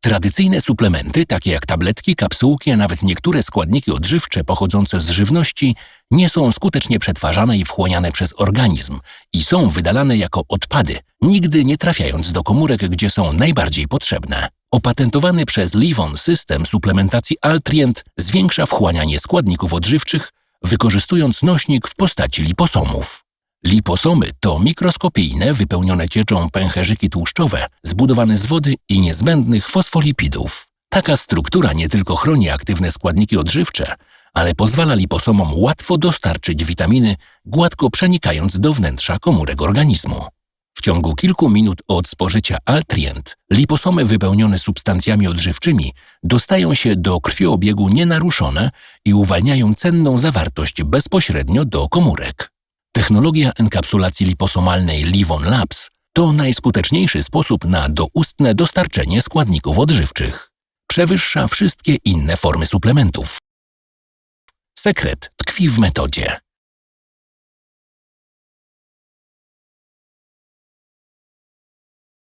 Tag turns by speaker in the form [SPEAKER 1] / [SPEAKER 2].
[SPEAKER 1] Tradycyjne suplementy, takie jak tabletki, kapsułki, a nawet niektóre składniki odżywcze pochodzące z żywności, nie są skutecznie przetwarzane i wchłaniane przez organizm i są wydalane jako odpady, nigdy nie trafiając do komórek, gdzie są najbardziej potrzebne. Opatentowany przez Livon system suplementacji Altrient zwiększa wchłanianie składników odżywczych, wykorzystując nośnik w postaci liposomów. Liposomy to mikroskopijne, wypełnione cieczą pęcherzyki tłuszczowe, zbudowane z wody i niezbędnych fosfolipidów. Taka struktura nie tylko chroni aktywne składniki odżywcze, ale pozwala liposomom łatwo dostarczyć witaminy, gładko przenikając do wnętrza komórek organizmu. W ciągu kilku minut od spożycia Altrient liposomy wypełnione substancjami odżywczymi dostają się do krwiobiegu nienaruszone i uwalniają cenną zawartość bezpośrednio do komórek. Technologia enkapsulacji liposomalnej Livon Labs to najskuteczniejszy sposób na doustne dostarczenie składników odżywczych. Przewyższa wszystkie inne formy suplementów. Sekret tkwi w metodzie.